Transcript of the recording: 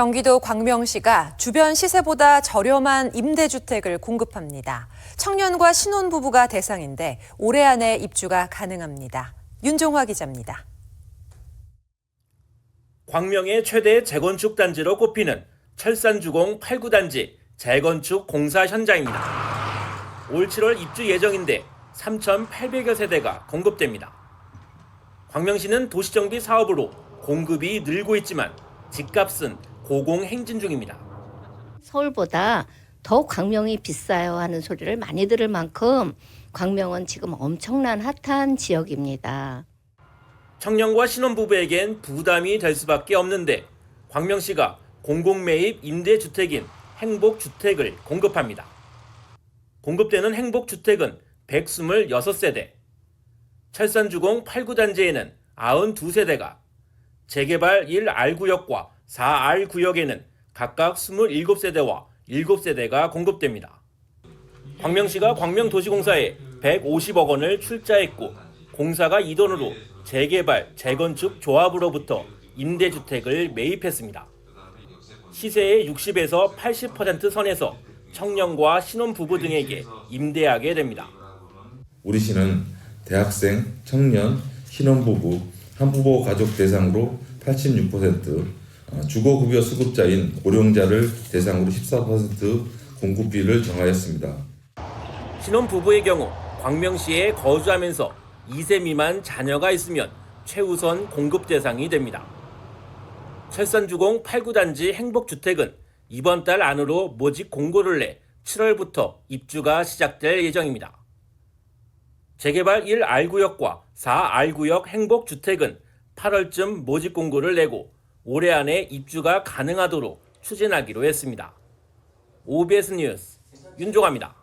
경기도 광명시가 주변 시세보다 저렴한 임대주택을 공급합니다. 청년과 신혼부부가 대상인데 올해 안에 입주가 가능합니다. 윤종화 기자입니다. 광명의 최대 재건축 단지로 꼽히는 철산주공 8구단지 재건축 공사 현장입니다. 올 7월 입주 예정인데 3,800여 세대가 공급됩니다. 광명시는 도시정비 사업으로 공급이 늘고 있지만 집값은 고공 행진 중입니다. 서울보다 더 광명이 비싸요 하는 소리를 많이 들을 만큼 광명은 지금 엄청난 핫한 지역입니다. 청년과 신혼부부에겐 부담이 될 수밖에 없는데 광명시가 공공매입 임대주택인 행복주택을 공급합니다. 공급되는 행복주택은 126세대, 철산주공 8구단지에는 92세대가, 재개발 1R구역과 4R구역에는 각각 27세대와 7세대가 공급됩니다. 광명시가 광명도시공사에 150억 원을 출자했고 공사가 이 돈으로 재개발, 재건축 조합으로부터 임대주택을 매입했습니다. 시세의 60에서 80% 선에서 청년과 신혼부부 등에게 임대하게 됩니다. 우리 시는 대학생, 청년, 신혼부부, 한부모 가족 대상으로 86%, 어, 주거급여 수급자인 고령자를 대상으로 14% 공급비를 정하였습니다. 신혼부부의 경우 광명시에 거주하면서 2세 미만 자녀가 있으면 최우선 공급 대상이 됩니다. 철산주공 8구단지 행복주택은 이번 달 안으로 모집 공고를 내 7월부터 입주가 시작될 예정입니다. 재개발 1R구역과 4R구역 행복주택은 8월쯤 모집 공고를 내고 올해 안에 입주가 가능하도록 추진하기로 했습니다. OBS 뉴스 윤종합니다.